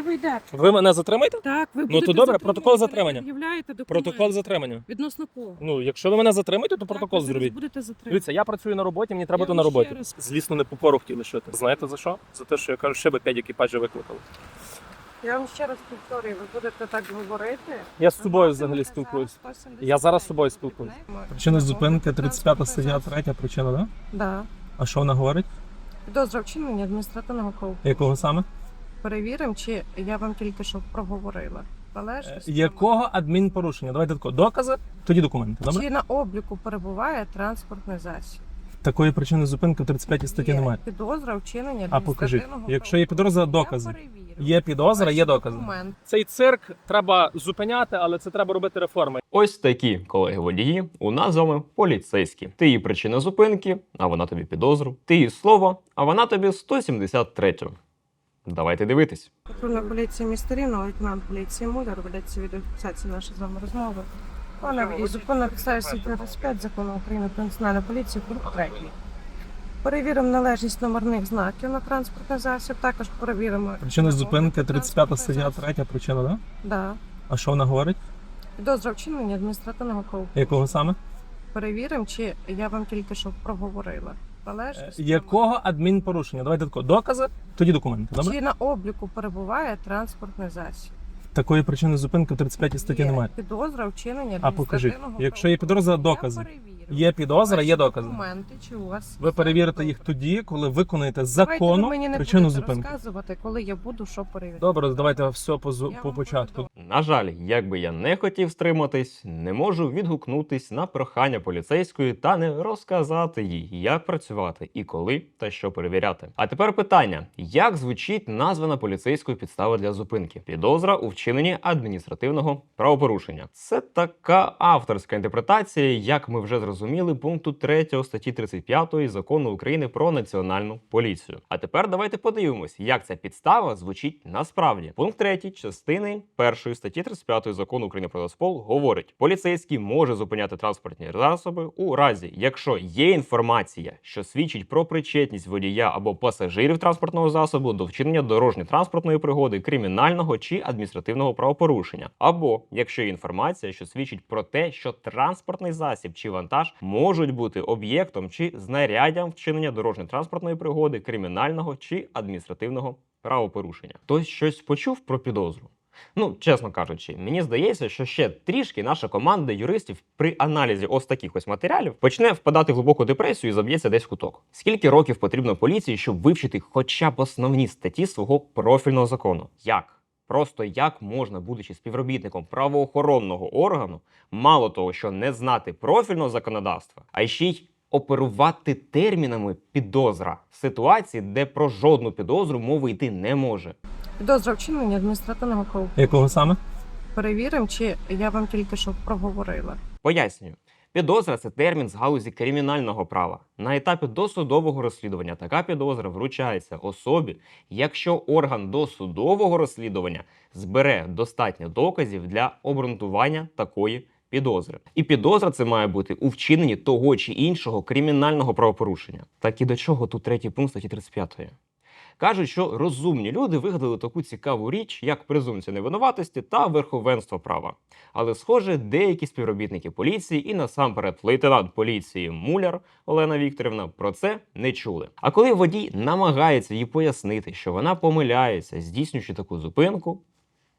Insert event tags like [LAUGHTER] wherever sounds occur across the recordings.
Куди ви йдете? Ви мене затримаєте? Так, ви Ну, будете то добре, протокол затримання. документи. Протокол затримання. Відносно кого? Ну, якщо ви мене затримаєте, то Так, протокол ви зараз зробіть. будете затримані. Дивіться, я працюю на роботі, мені треба Я бути на вам ще роботі. раз- Злісно не по пору хотіли шити. Знаєте за що? За те, що я кажу, ще би 5 екіпажів викликали. Я вам ще раз повторюю, ви будете так говорити. Я з собою взагалі спілкуюсь. Я зараз з собою спілкуюсь. Причина зупинки 35 стаття 3 причина, да? Да. А що вона говорить? Підозра вчинення адміністративного правопорушення. Якого саме? Перевіримо, чи я вам тільки що проговорила. Е, Належність. Якого адмінпорушення? Давайте тако. Докази, тоді документи. Добре? Чи на обліку перебуває транспортний засіб? Такої причини зупинки в 35 статті Є немає. Підозра вчинення А покажіть. адміністративного Якщо є підозра, докази. Є підозра, є докази. документи. Цей цирк треба зупиняти, але це треба робити реформи. Ось такі колеги водії. У нас з вами поліцейські. Ти її причина зупинки, а вона тобі підозру. Ти її слово, а вона тобі 173. Давайте дивитись. Патрульна поліція міста Рівного, лейтенант поліції Муляр, ведеться відеофіксація нашої з вами розмови. Пане водій, зупинна підставі статті 35 закону України про національну поліцію, пункт 3. Перевіримо належність номерних знаків на транспортний засіб, також перевіримо... Причина зупинки 35 транспортний стаття 3 причина, да? Да. А що вона говорить? Підозра вчинення адміністративного правопорушення. Якого саме? Перевіримо, чи я вам тільки що проговорила. Належність Якого адмінпорушення? Давайте тако. Докази, тоді документи. Добре? Чи на обліку перебуває транспортний засіб? Такої причини зупинки в 35 статті Є немає. Підозра вчинення А покажіть. адміністративного Якщо є підозра, докази. Я перевірю. Є підозра, є докази. Документи, чи у вас Ви перевірите їх тоді, коли виконаєте Давайте ви мені не причину будете зупинки. розказувати, коли я буду що перевіряти. Добре, давайте все по, зу- Я по початку. На жаль, як би я не хотів стриматись, не можу відгукнутись на прохання поліцейської та не розказати їй, як працювати і коли та що перевіряти. А тепер питання: як звучить названа поліцейською підстава для зупинки? Підозра у вчиненні адміністративного правопорушення. Це така авторська інтерпретація, як ми вже зрозуміли, пункту 3 статті 35 закону України про національну поліцію. А тепер давайте подивимось, як ця підстава звучить насправді. Пункт 3 частини 1 статті 35 закону України про Нацпол говорить: поліцейський може зупиняти транспортні засоби у разі, якщо є інформація, що свідчить про причетність водія або пасажирів транспортного засобу до вчинення дорожньо-транспортної пригоди, кримінального чи адміністративного правопорушення, або якщо є інформація, що свідчить про те, що транспортний засіб чи вантаж можуть бути об'єктом чи знаряддям вчинення дорожньо-транспортної пригоди, кримінального чи адміністративного правопорушення. Хтось щось почув про підозру. Ну, чесно кажучи, мені здається, що ще трішки наша команда юристів при аналізі ось таких ось матеріалів почне впадати в глибоку депресію і заб'ється десь куток. Скільки років потрібно поліції, щоб вивчити хоча б основні статті свого профільного закону? Як? Просто як можна, будучи співробітником правоохоронного органу, мало того, що не знати профільного законодавства, а ще й оперувати термінами підозра в ситуації, де про жодну підозру мови йти не може. Підозра вчинення адміністративного правопорушення. Якого саме? Перевіримо, чи я вам тільки що проговорила. Пояснюю. Підозра це термін з галузі кримінального права. На етапі досудового розслідування така підозра вручається особі, якщо орган досудового розслідування збере достатньо доказів для обґрунтування такої підозри. І підозра це має бути у вчиненні того чи іншого кримінального правопорушення. Так і до чого тут третій пункт статті 35. Кажуть, що розумні люди вигадали таку цікаву річ, як презумпція невинуватості та верховенство права. Але, схоже, деякі співробітники поліції і насамперед лейтенант поліції Муляр Олена Вікторівна про це не чули. А коли водій намагається їй пояснити, що вона помиляється, здійснюючи таку зупинку,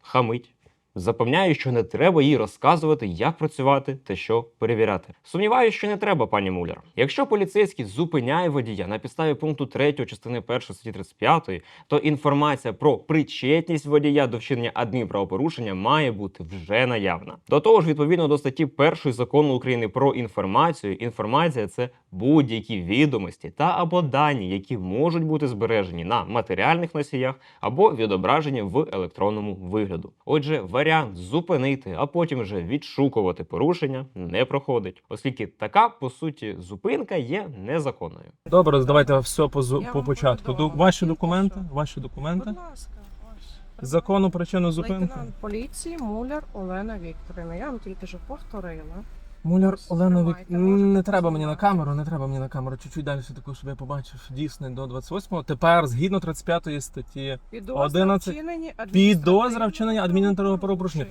хамить. Запевняю, що не треба їй розказувати, як працювати та що перевіряти. Сумніваюся, що не треба, пані Муляр. Якщо поліцейський зупиняє водія на підставі пункту 3 частини 1 статті 35, то інформація про причетність водія до вчинення адмінправопорушення має бути вже наявна. До того ж, відповідно до статті 1 закону України про інформацію, інформація це будь-які відомості та або дані, які можуть бути збережені на матеріальних носіях або відображені в електронному вигляду. Отже, варіант зупинити, а потім вже відшукувати порушення не проходить, оскільки така по суті зупинка є незаконною. Добре, давайте все по, зу- Я по вам початку. до Ду- Ваші документи, ваші документи. Будь ласка, ваш. Закону причину зупинки. Лейтенант поліції Муляр Олена Вікторівна. Я вам тільки що повторила. Муляр можете Не треба мені на камеру, не треба мені на камеру. Чуть-чуть далі таку, щоб я побачив. Дійсний до 28-го. Тепер, згідно 35 статті, Підозра 11. вчинення Підозра вчинення адміністративного правопорушення.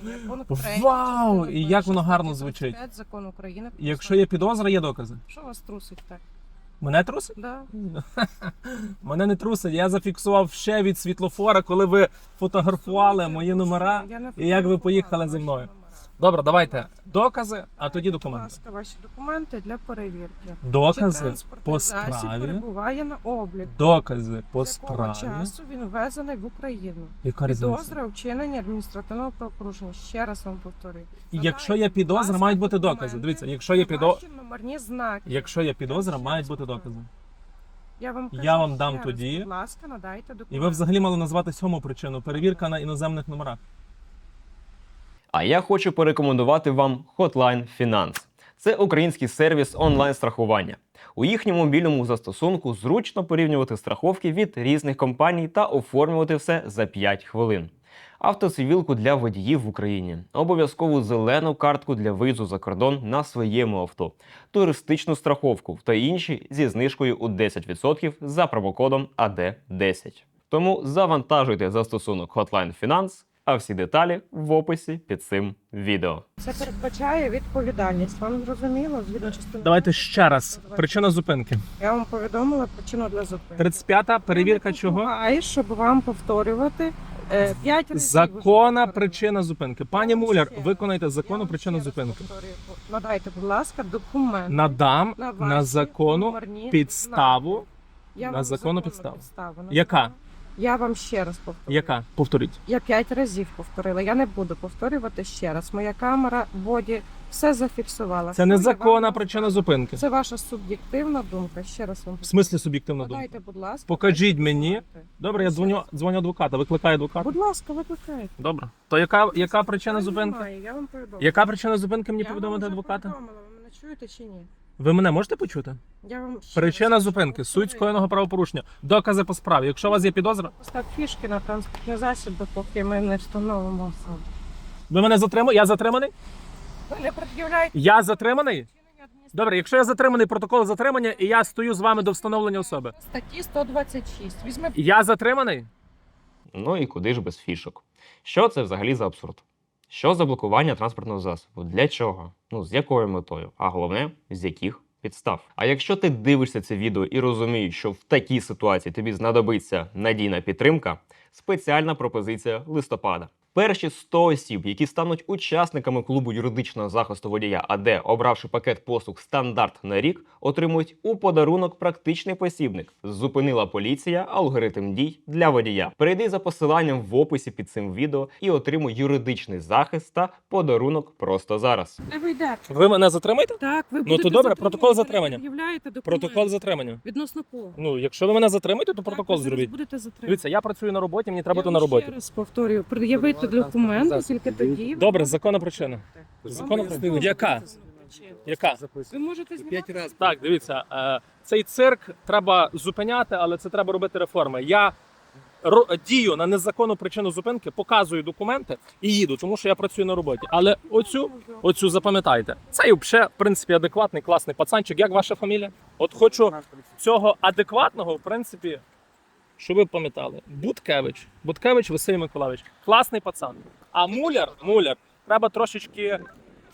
Вау! І як воно гарно звучить. 35 Закону України. якщо є підозра, є докази. Що вас трусить так? Мене трусить? Да. [LAUGHS] Мене не трусить. Я зафіксував ще від світлофора, коли ви фотографували мої номера. Я і як ви поїхали зі мною. Добре, давайте докази, а тоді Будь документи. ласка, ваші документи для перевірки. Чи Докази транспортний по засіб справі. перебуває на облік. Докази по З якого справі. часу він ввезений в Україну. Яка різниця? Підозра у вчиненні адміністративного правопорушення. Ще раз вам повторюю. Якщо є підозра, мають бути докази. Дивіться, якщо є номерні знаки. Якщо є підозра, мають бути докази. Я вам, Я кажу вам ще дам раз, тоді. Будь ласка, надайте документи. І ви взагалі мали назвати сьому причину перевірка на іноземних номерах. А я хочу порекомендувати вам Hotline Finance. Це український сервіс онлайн-страхування. У їхньому мобільному застосунку зручно порівнювати страховки від різних компаній та оформлювати все за 5 хвилин. Автоцивілку для водіїв в Україні, обов'язкову зелену картку для виїзду за кордон на своєму авто, туристичну страховку та інші зі знижкою у 10% за промокодом AD10. Тому завантажуйте застосунок Hotline Finance, а всі деталі в описі під цим відео. Це передбачає відповідальність. Вам зрозуміло? Згідно частини. Давайте ще раз. Причина зупинки. Я вам повідомила причину для зупинки. 35-та перевірка чого? Ай, щоб вам повторювати е, п'ять разів. Законна вже причина зупинки. Пані Муляр, виконайте вам причину зупинки. повторюю. Надайте, будь ласка, документ. Надам на, на ваші номерні підставу. Я на вам законну законну підставу. назвала. Яка? Я вам ще раз повторю. Яка? Повторіть. Я п'ять разів повторила. Я не буду повторювати ще раз. Моя камера в боді все зафіксувала. Це незаконна вам причина зупинки. Це ваша суб'єктивна думка. Ще раз вам В смислі суб'єктивна думка. Надайте, будь ласка. Покажіть мені. Добре, я дзвоню, дзвоню адвоката. Викликаю адвоката. Будь ласка, викликайте. Добре. То яка, яка причина зупинки? Я вам повідомила. Яка причина зупинки мені Я вам повідомити вже адвоката? повідомила. Ви мене чуєте чи ні? Ви мене можете почути? Я вам ще Причина раз зупинки, повторюю. суть скоєного правопорушення, докази по справі. Якщо у вас є підозра, Постав фішки на транспортний засіб, допоки ми не встановимо особу. ви мене затримали. Я затриманий? Ви не пред'являєте Я затриманий? вчинення Добре, якщо я затриманий протокол затримання і я стою з вами до встановлення особи. статті 126. Візьми Я затриманий? Ну і куди ж без фішок? Що це взагалі за абсурд? Що за блокування транспортного засобу? Для чого? Ну з якою метою? А головне, з яких підстав? А якщо ти дивишся це відео і розумієш, що в такій ситуації тобі знадобиться надійна підтримка, спеціальна пропозиція листопада. Перші 100 осіб, які стануть учасниками клубу юридичного захисту водія АД, обравши пакет послуг стандарт на рік, отримують у подарунок практичний посібник. Зупинила поліція алгоритм дій для водія. Перейди за посиланням в описі під цим відео і отримуй юридичний захист та подарунок просто зараз. де ви йдете. Ви мене затримаєте? Так, ви то добре, протокол затримання. Протокол затримання. Відносно кого? Ну, якщо ви мене затримаєте, то Так, протокол ви зробіть. будете затримані. Дивіться, я працюю на роботі, мені треба Я бути на роботі. Ще раз повторюю, пред'явити документи, тільки тоді. Добре, законна причина. Законна причина. Яка? Яка? Ви можете знімати? разів. Так, дивіться, е, цей цирк треба зупиняти, але це треба робити реформи. Я ро- дію на незаконну причину зупинки, показую документи і їду, тому що я працюю на роботі. Але оцю, оцю запам'ятайте. Це і взагалі, в принципі, адекватний, класний пацанчик. Як ваша фамілія? От хочу цього адекватного, в принципі, що ви пам'ятали. Буткевич. Буткевич Василь Миколаївич. Класний пацан. А муляр, муляр, треба трошечки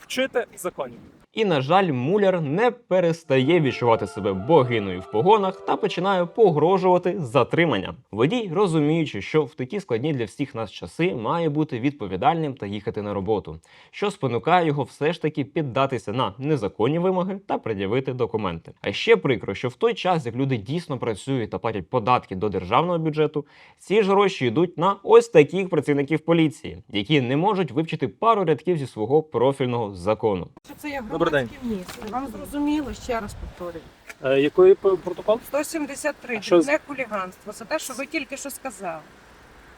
вчити законів. І, на жаль, муляр не перестає відчувати себе богиною в погонах та починає погрожувати затриманням. Водій, розуміючи, що в такі складні для всіх нас часи має бути відповідальним та їхати на роботу, що спонукає його все ж таки піддатися на незаконні вимоги та пред'явити документи. А ще прикро, що в той час, як люди дійсно працюють та платять податки до державного бюджету, ці ж гроші йдуть на ось таких працівників поліції, які не можуть вивчити пару рядків зі свого профільного закону. Це є Добрий день. Вам зрозуміло, ще раз повторюю. Е, який п- протокол? 173, А що з- не хуліганство. Це те, що ви тільки що сказали.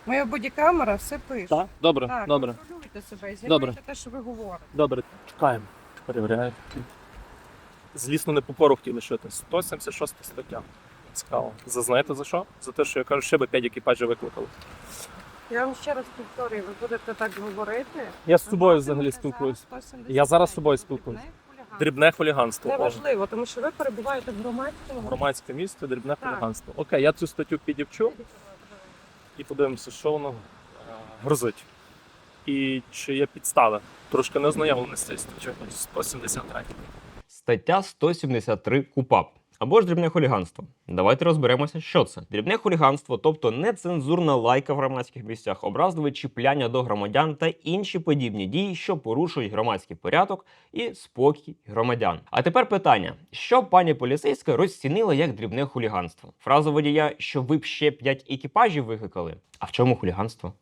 Моя бодікамера все пише. Так, добре, Так, добре, контролюйте себе і Добре. знімайте те, що ви говорите. добре. Чекаємо. Перевіряємо. Злісно не по пору хотіли шити. 176 стаття. Цікаво. Зазнаєте за що? За те, що я кажу, ще би 5 екіпажів викликали. Я вам ще раз повторюю, ви будете так говорити. Я з ви собою взагалі спілкуюсь. Я зараз з собою спілкуюсь. Дрібне хуліганство. О, Неважливо, тому що ви перебуваєте в громадському Громадське місце, дрібне Так. хуліганство. Окей, я цю статтю підівчу і подивимося, що воно е, грозить. І чи є підстави. Трошки не ознайомлений з цією статтю 173. Стаття 173 КУПАП або ж дрібне хуліганство. Давайте розберемося, що це. Дрібне хуліганство, тобто нецензурна лайка в громадських місцях, образливе чіпляння до громадян та інші подібні дії, що порушують громадський порядок і спокій громадян. А тепер питання: що пані поліцейська розцінила як дрібне хуліганство? Фразу водія, що ви б ще п'ять екіпажів викликали. А в чому хуліганство?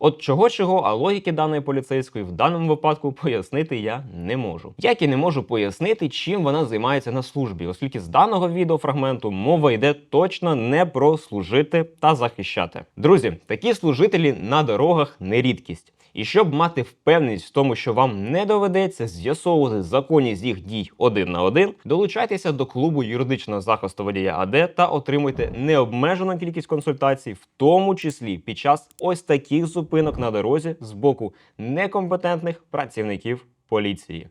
От чого чого, а логіки даної поліцейської в даному випадку [LAUGHS] пояснити я не можу. Як і не можу пояснити, чим вона займається на службі, оскільки з даного відеофрагменту мова йде точно не про служити та захищати. Друзі, такі служителі на дорогах не рідкість. І щоб мати впевненість в тому, що вам не доведеться з'ясовувати законність їх дій один на один, долучайтеся до клубу юридичного захисту водія АД та отримуйте необмежену кількість консультацій, в тому числі під час ось таких зупинок на дорозі з боку некомпетентних працівників поліції.